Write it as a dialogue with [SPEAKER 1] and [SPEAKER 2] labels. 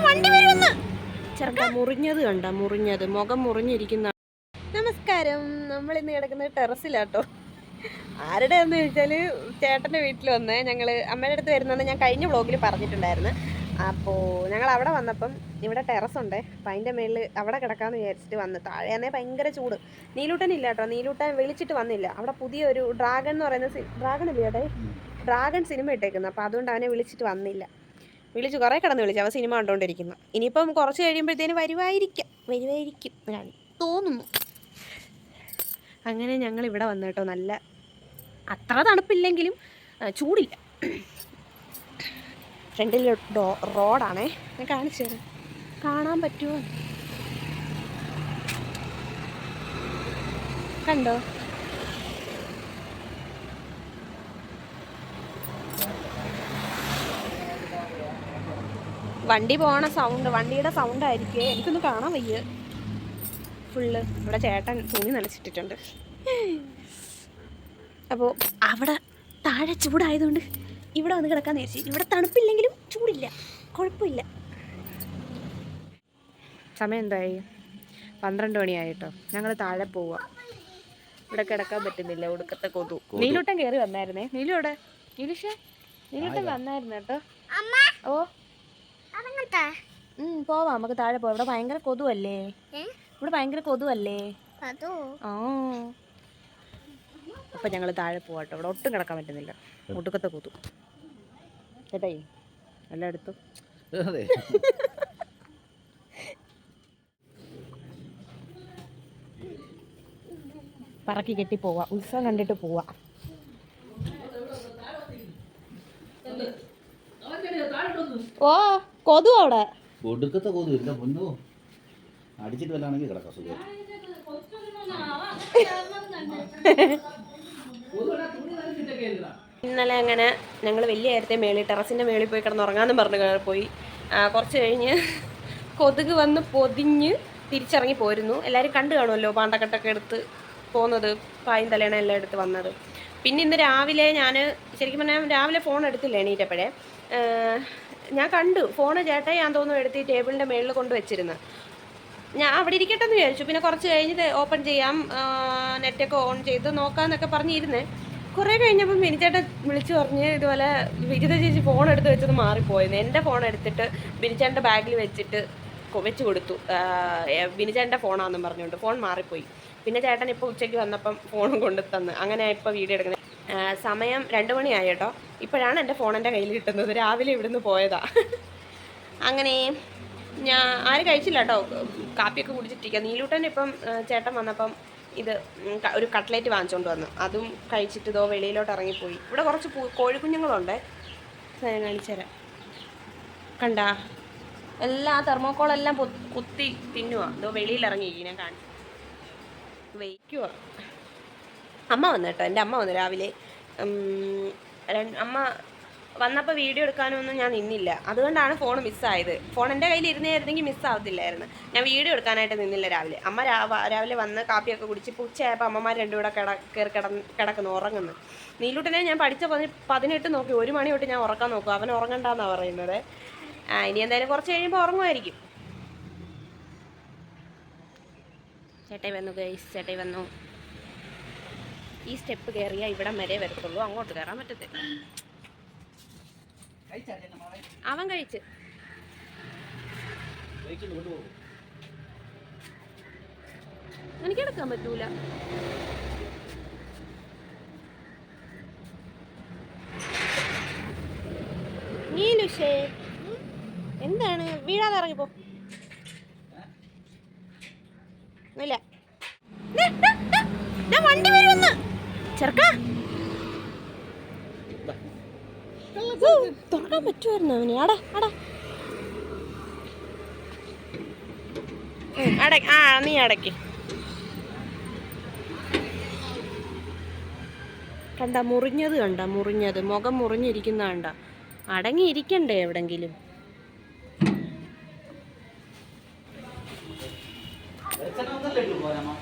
[SPEAKER 1] വണ്ടി വരുമെന്ന് ചെറുക്ക മുറിഞ്ഞത് കണ്ട മുറിഞ്ഞത്. മുഖം മുറിഞ്ഞിരിക്കുന്ന നമസ്കാരം. നമ്മൾ ഇന്ന് കിടക്കുന്നത് ടെറസിലാട്ടോ. ആരുടെ എന്ന് ചോദിച്ചാൽ ചേട്ടന്റെ വീട്ടിൽ വന്ന്. ഞങ്ങൾ അമ്മയുടെ അടുത്ത് വരുന്നതെന്ന് ഞാൻ കഴിഞ്ഞ വ്ളോഗിൽ പറഞ്ഞിട്ടുണ്ടായിരുന്നു. അപ്പോൾ ഞങ്ങൾ അവിടെ വന്നപ്പം ഇവിടെ ടെറസ് ഉണ്ട് അപ്പം അതിന്റെ മേളിൽ അവിടെ കിടക്കാമെന്ന് വിചാരിച്ചിട്ട് വന്ന്. താഴെയാണേ ഭയങ്കര ചൂട്. നീലൂട്ടൻ ഇല്ല കേട്ടോ. നീലൂട്ടൻ വിളിച്ചിട്ട് വന്നില്ല. അവിടെ പുതിയ ഒരു ഡ്രാഗൺ എന്ന് പറയുന്ന സി- ഡ്രാഗൺ ഇല്ലേ ചേട്ടാ? ഡ്രാഗൺ സിനിമ ഇട്ടേക്കുന്നത് അപ്പോൾ അതുകൊണ്ട് അവനെ വിളിച്ചിട്ട് വന്നില്ല. വിളിച്ചു കുറേ കിടന്ന് വിളിച്ചു. അവൻ സിനിമ കണ്ടുകൊണ്ടിരിക്കുന്നു ഇനിയിപ്പം കുറച്ച് കഴിയുമ്പോഴത്തേന് വരുവായിരിക്കും. വരുവായിരിക്കും. തോന്നുന്നു. അങ്ങനെ ഞങ്ങൾ ഇവിടെ വന്നു കേട്ടോ. നല്ല അത്ര തണുപ്പില്ലെങ്കിലും ചൂടില്ല. ഫ്രണ്ടിൽ ഡോ റോഡാണേ. ഞാൻ കാണിച്ചു തരാം. കാണാൻ പറ്റുമോ? കണ്ടോ? വണ്ടി പോണ സൗണ്ട് വണ്ടിയുടെ സൗണ്ട് ആയിരിക്കും? എനിക്കൊന്ന് കാണാൻ വയ്യ. ഫുള്ള് ഇവിടെ ചേട്ടൻ തുണി നനച്ചിട്ടിട്ടുണ്ട്. അപ്പോൾ അവിടെ താഴെ ചൂടായതുകൊണ്ട് ഇവിടെ വന്ന് കിടക്കാൻ നേരിച്ചു ഇവിടെ തണുപ്പില്ലെങ്കിലും ചൂടില്ല. കുഴപ്പമില്ല. സമയം എന്തായി? പന്ത്രണ്ട് മണിയായിട്ടോ. ഞങ്ങൾ താഴെ പോവാ. ഇവിടെ കിടക്കാൻ പറ്റുന്നില്ല. ഒടുക്കത്തെ കൊതു. നീലൂട്ടൻ കയറി വന്നായിരുന്നേ. നീലൂടെ നീലുഷ? നീലൂട്ടൻ വന്നായിരുന്നു കേട്ടോ. ഓ. പോവാം. നമുക്ക് താഴെ പോവാം. ഇവിടെ ഭയങ്കര കൊതുവല്ലേ? ഇവിടെ ഭയങ്കര കൊതുവല്ലേ? ആ. അപ്പൊ ഞങ്ങൾ താഴെ പോവാട്ടോ. ഇവിടെ ഒട്ടും കിടക്കാൻ പറ്റുന്നില്ല. മുടുക്കത്തെ കൊതു. ചേട്ടായി എല്ലായിടത്തും പറക്കി കെട്ടി പോവാ. ഉത്സവം കണ്ടിട്ട് പോവാ. ഓ. കൊതു അവിടെ?
[SPEAKER 2] ഒടുക്കത്തെ കൊതു ഇല്ല പൊന്നു. അടിച്ചിട്ട് വല്ലാണെങ്കിൽ കിടക്കാം സുഖം
[SPEAKER 1] ഇന്നലെ അങ്ങനെ ഞങ്ങൾ വലിയ നേരത്തെ മേളിൽ ടെറസിന്റെ മേളിൽ പോയി കിടന്നുറങ്ങാമെന്ന് പറഞ്ഞു കയറി പോയി. കുറച്ച് കഴിഞ്ഞ് കൊതുക് വന്ന് പൊതിഞ്ഞ് തിരിച്ചിറങ്ങി പോരുന്നു. എല്ലാവരും കണ്ടു കാണുമല്ലോ പാണ്ടക്കെട്ടൊക്കെ എടുത്ത് പോകുന്നത് പായും തലേണ എല്ലാം എടുത്ത് വന്നത്. പിന്നെ ഇന്ന് രാവിലെ ഞാൻ ശരിക്കും പറഞ്ഞാൽ രാവിലെ ഫോൺ എടുത്തില്ല എണീറ്റപ്പോഴേ. ഞാൻ കണ്ടു. ഫോൺ ചേട്ടായി ഞാൻ തോന്നുന്നു എടുത്ത് ഈ ടേബിളിന്റെ മേളിൽ കൊണ്ട് വെച്ചിരുന്നു. ഞാൻ അവിടെ ഇരിക്കട്ടെ എന്ന് വിചാരിച്ചു. പിന്നെ കുറച്ച് കഴിഞ്ഞ് ഓപ്പൺ ചെയ്യാം. നെറ്റൊക്കെ ഓൺ ചെയ്ത് നോക്കാമെന്നൊക്കെ പറഞ്ഞിരുന്നേ. കുറേ കഴിഞ്ഞപ്പം ബിനിച്ചേട്ടൻ വിളിച്ചു പറഞ്ഞ് ഇതുപോലെ വിജിത ചേച്ചി ഫോൺ എടുത്ത് വെച്ചത് മാറിപ്പോയെന്ന്. എന്റെ ഫോൺ എടുത്തിട്ട് ബിനിച്ചേട്ടന്റെ ബാഗിൽ വെച്ചിട്ട് വെച്ച് കൊടുത്തു. ബിനിച്ചേട്ടന്റെ ഫോണാണെന്നും പറഞ്ഞുകൊണ്ട്. ഫോൺ മാറിപ്പോയി. പിന്നെ ചേട്ടൻ ഇപ്പോൾ ഉച്ചയ്ക്ക് വന്നപ്പം ഫോണും കൊണ്ടു തന്ന്. അങ്ങനെ ഇപ്പോൾ വീഡിയോ എടുക്കുന്നത് സമയം രണ്ട് മണിയായി കേട്ടോ. ഇപ്പോഴാണ് എന്റെ ഫോൺ എന്റെ കയ്യിൽ കിട്ടുന്നത്. രാവിലെ ഇവിടുന്ന് പോയതാ. അങ്ങനെ ഞാൻ ആരും കഴിച്ചില്ല കേട്ടോ. കാപ്പിയൊക്കെ കുടിച്ചിട്ടിരിക്കുക നീലൂട്ടൻ ഇപ്പം ചേട്ടൻ വന്നപ്പം ഇത് ഒരു കട്ട്ലേറ്റ് വാങ്ങിച്ചുകൊണ്ട് വന്നു. അതും കഴിച്ചിട്ട് ഇതോ വെളിയിലോട്ട് ഇറങ്ങിപ്പോയി. ഇവിടെ കുറച്ച് കോഴിക്കുഞ്ഞുങ്ങളുണ്ട്. ഞാൻ കാണിച്ചുതരാം കണ്ടാ? എല്ലാ തെർമോക്കോളെല്ലാം കുത്തി തിന്നുവാ. ഇതോ വെളിയിൽ ഇറങ്ങിയിരിക്കും ഞാൻ കാണിച്ചു വയ്ക്കുവാ. അമ്മ വന്നു കേട്ടോ എന്റെ അമ്മ വന്നു രാവിലെ. അമ്മ വന്നപ്പോൾ വീഡിയോ എടുക്കാനൊന്നും ഞാൻ നിന്നില്ല. അതുകൊണ്ടാണ് ഫോൺ മിസ്സായത്. ഫോൺ എന്റെ കയ്യിൽ ഇരുന്നായിരുന്നെങ്കിൽ മിസ്സാവത്തില്ലായിരുന്നു. ഞാൻ വീഡിയോ എടുക്കാനായിട്ട് നിന്നില്ല രാവിലെ. അമ്മ രാവ- രാവിലെ വന്ന് കാപ്പിയൊക്കെ കുടിച്ച് ഉച്ചയായപ്പോൾ അമ്മമാർ രണ്ടും കൂടെ കിട കയറി കിടന്ന് കിടക്കുന്നു ഉറങ്ങുന്നു. നീലൂട്ടനെ ഞാൻ പഠിച്ച പതി പതിനെട്ട് നോക്കി. ഒരു മണി തൊട്ട് ഞാൻ ഉറക്കാൻ നോക്കും. അവൻ ഉറങ്ങണ്ടെന്നാണ് പറയുന്നത്. ഇനി എന്തായാലും കുറച്ച് കഴിയുമ്പോൾ ഉറങ്ങുമായിരിക്കും. ചേട്ടായി വന്നു ഗൈസ് ചേട്ടായി വന്നു. ഈ സ്റ്റെപ്പ് കയറിയാൽ ഇവിടം വരെ വരത്തുള്ളൂ. അങ്ങോട്ട് കയറാൻ പറ്റത്തില്ല. അവൻ കഴിച്ച്. എനിക്ക് എടുക്കാൻ പറ്റൂല. നീലുഷേ എന്താണ്? വീഴാതെ ഇറങ്ങിപ്പോ. ദേ വണ്ടി വരുമെന്ന് ചെറുക്കാ. തുറക്കാൻ പറ്റുമായിരുന്നു അവന്. അട അട അട ആ നീ അടയ്ക്ക് കണ്ട മുറിഞ്ഞത് കണ്ട മുറിഞ്ഞത്. മുഖം മുറിഞ്ഞിരിക്കുന്ന കണ്ട. അടങ്ങിയിരിക്കണ്ടേ എവിടെങ്കിലും?
[SPEAKER 2] ஹாஸ்பிட்டலுக்கு போகிறேம்மா